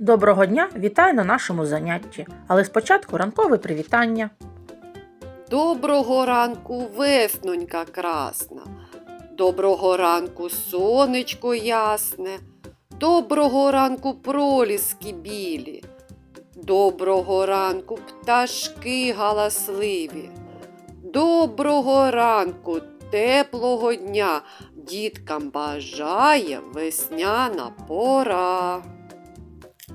Доброго дня, вітаю на нашому занятті. Але спочатку ранкове привітання. Доброго ранку, веснонька красна. Доброго ранку, сонечко ясне. Доброго ранку, проліски білі. Доброго ранку, пташки галасливі. Доброго ранку, теплого дня. Діткам бажає весняна пора.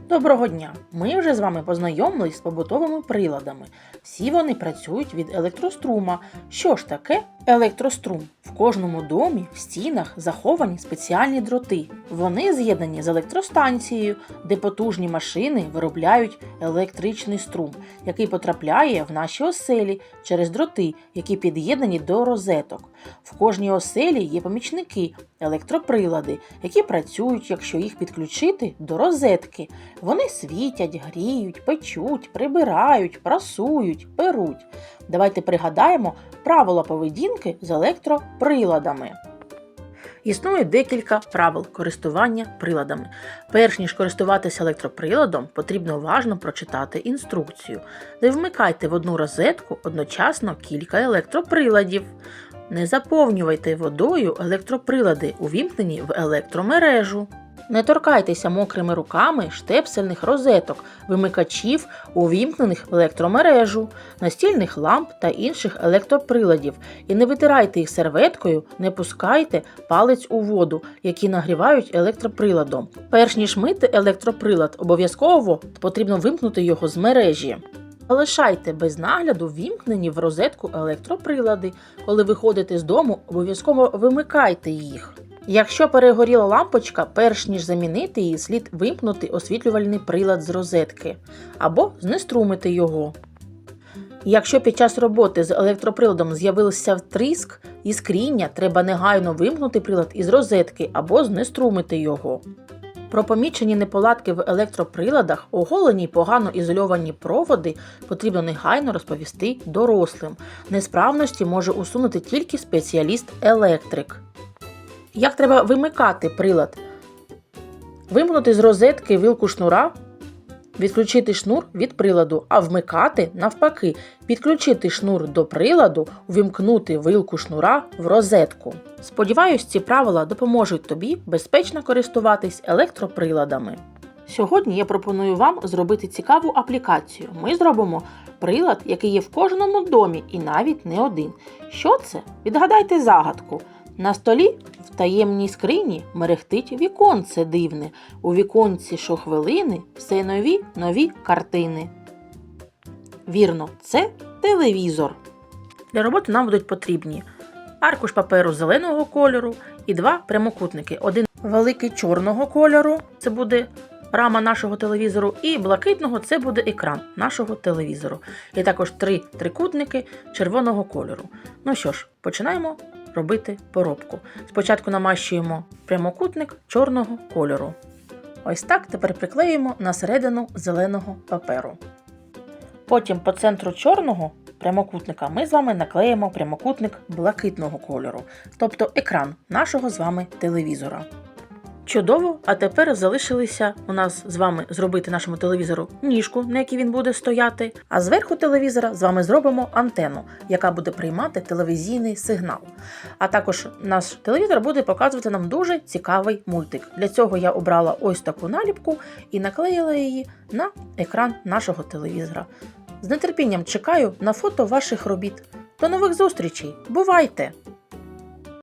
Доброго дня! Ми вже з вами познайомились з побутовими приладами. Всі вони працюють від електрострума. Що ж таке електрострум? В кожному домі в стінах заховані спеціальні дроти. Вони з'єднані з електростанцією, де потужні машини виробляють електричний струм, який потрапляє в наші оселі через дроти, які під'єднані до розеток. В кожній оселі є помічники, електроприлади, які працюють, якщо їх підключити до розетки. Вони світять, гріють, печуть, прибирають, прасують, перуть. Давайте пригадаємо правила поведінки з електроприладами. Існує декілька правил користування приладами. Перш ніж користуватися електроприладом, потрібно уважно прочитати інструкцію. Не вмикайте в одну розетку одночасно кілька електроприладів. Не заповнювайте водою електроприлади, увімкнені в електромережу. Не торкайтеся мокрими руками штепсельних розеток, вимикачів, увімкнених в електромережу, настільних ламп та інших електроприладів, і не витирайте їх серветкою, не пускайте палець у воду, які нагрівають електроприладом. Перш ніж мити електроприлад, обов'язково потрібно вимкнути його з мережі. Залишайте без нагляду вімкнені в розетку електроприлади. Коли виходите з дому, обов'язково вимикайте їх. Якщо перегоріла лампочка, перш ніж замінити її, слід вимкнути освітлювальний прилад з розетки або знеструмити його. Якщо під час роботи з електроприладом з'явився тріск і скріння, треба негайно вимкнути прилад із розетки або знеструмити його. Про помічені неполадки в електроприладах, оголені й погано ізольовані проводи потрібно негайно розповісти дорослим. Несправності може усунути тільки спеціаліст-електрик. Як треба вимикати прилад? Вимкнути з розетки вилку шнура, відключити шнур від приладу, а вмикати навпаки, підключити шнур до приладу, увімкнути вилку шнура в розетку. Сподіваюсь, ці правила допоможуть тобі безпечно користуватись електроприладами. Сьогодні я пропоную вам зробити цікаву аплікацію. Ми зробимо прилад, який є в кожному домі і навіть не один. Що це? Відгадайте загадку. На столі в таємній скрині мерехтить віконце дивне. У віконці щохвилини все нові нові картини. Вірно, це телевізор. Для роботи нам будуть потрібні аркуш паперу зеленого кольору і два прямокутники. Один великий чорного кольору, це буде рама нашого телевізору, і блакитного це буде екран нашого телевізору. І також три трикутники червоного кольору. Ну що ж, починаємо робити поробку. Спочатку намащуємо прямокутник чорного кольору. Ось так тепер приклеїмо на середину зеленого паперу. Потім по центру чорного прямокутника ми з вами наклеїмо прямокутник блакитного кольору, тобто екран нашого з вами телевізора. Чудово, а тепер залишилося у нас з вами зробити нашому телевізору ніжку, на якій він буде стояти. А зверху телевізора з вами зробимо антенну, яка буде приймати телевізійний сигнал. А також наш телевізор буде показувати нам дуже цікавий мультик. Для цього я обрала ось таку наліпку і наклеїла її на екран нашого телевізора. З нетерпінням чекаю на фото ваших робіт. До нових зустрічей! Бувайте!